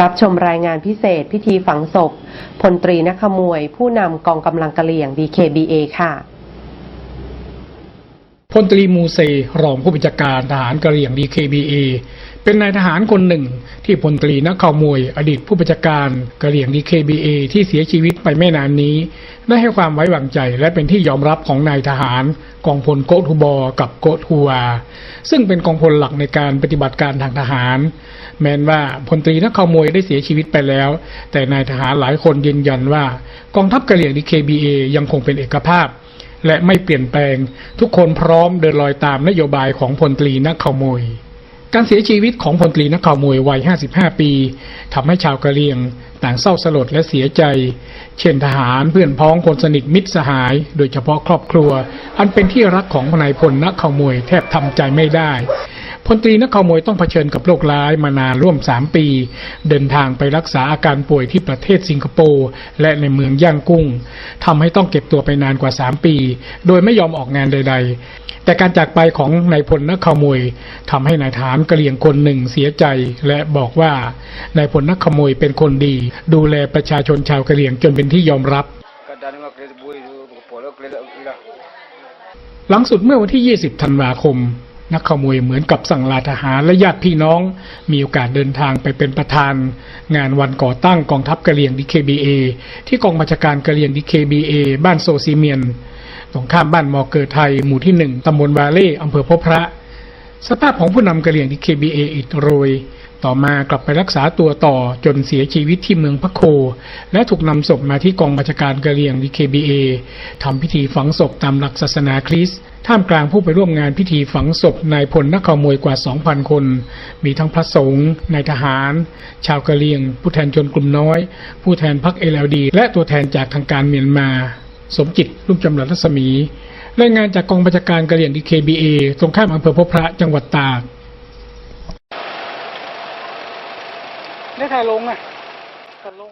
รับชมรายงานพิเศษพิธีฝังศพพลตรีนักขมวยผู้นำกองกำลังกะเหลี่ยง BKBA ค่ะ พลตรีมูเซรองผู้บัญชาการทหารกะเหรี่ยง DKBA เป็นนายทหารคนหนึ่ง ที่พลตรีนักข่าวมวย อดีตผู้บัญชาการกะเหรี่ยง DKBA ที่เสียชีวิตไปไม่นานนี้ ได้ให้ความไว้วางใจและเป็นที่ยอมรับของนายทหารกองพลโกทูบอ กับโกทูวา ซึ่งเป็นกองพลหลักในการปฏิบัติการทางทหาร แม้นว่าพลตรีนักข่าวมวยได้เสียชีวิตไปแล้ว แต่นายทหารหลายคนยืนยันว่า กองทัพกะเหรี่ยง DKBA ยังคงเป็นเอกภาพ และไม่เปลี่ยนแปลง ทุกคนพร้อมเดินรอยตามนโยบายของพลตรีนักข่าวมวยการเสียชีวิตของพลตรีนักข่าวมวยวัย 55 ปีทำให้ชาวกะเหรี่ยง ต่างเศร้าสลดและเสียใจ เช่นทหารเพื่อนพ้องคนสนิทมิตรสหาย โดยเฉพาะครอบครัว อันเป็นที่รักของนายพลนักข่าวมวยแทบทำใจไม่ได้พลตรีนักข่าวมวยต้องเผชิญกับโรคร้ายมานานร่วม 3 ปี เดินทางไปรักษาอาการป่วยที่ประเทศสิงคโปร์และในเมืองย่างกุ้ง ทำให้ต้องเก็บตัวไปนานกว่า 3 ปี โดยไม่ยอมออกงานใด ๆ แต่การจากไปของนายพลนักข่าวมยทำให้นายทหารกระเหรี่ยงคนหนึ่งเสียใจ และบอกว่านายพลนักขโมยเป็นคนดี ดูแลประชาชนชาวกระเหรี่ยงจนเป็นที่ยอมรับหลังสุดเมื่อวันที่ 20 ธันวาคม นักขโมยเหมือนกับสั่งลาทหารและญาติพี่น้อง มีโอกาสเดินทางไปเป็นประธาน งานวันก่อตั้งกองทัพกะเหรี่ยงดีเคบีเอที่กองบัญชาการกะเหรี่ยงดีเคบีเอบ้านโซซีเมียนตรงข้ามบ้านมอเกอร์ไทย หมู่ที่หนึ่งตำบลวาเล่อำเภอพบพระ สภาพของผู้นำกะเหรี่ยงดีเคบีเออิดโรย ต่อมากลับไปรักษาตัวต่อจนเสียชีวิตที่เมืองพะโค และถูกนำศพมาที่กองบัญชาการกะเหรี่ยง DKBA ทำพิธีฝังศพตามหลักศาสนาคริสต์ท่ามกลางผู้ไปร่วมงานพิธีฝังศพนายพลนักขโมยกว่า 2,000 คน มีทั้งพระสงฆ์นายทหาร ชาวกะเหรี่ยง ผู้แทนชนกลุ่มน้อย ผู้แทนพรรคเอลดีและตัวแทนจากทางการเมียนมา สมจิตรุ่งจำรัดรัศมีรายงานจากกองบัญชาการกะเหรี่ยง DKBA ตรงข้ามอำเภอพบพระจังหวัดตาก ได้ถ่ายลงอะถ่ายลง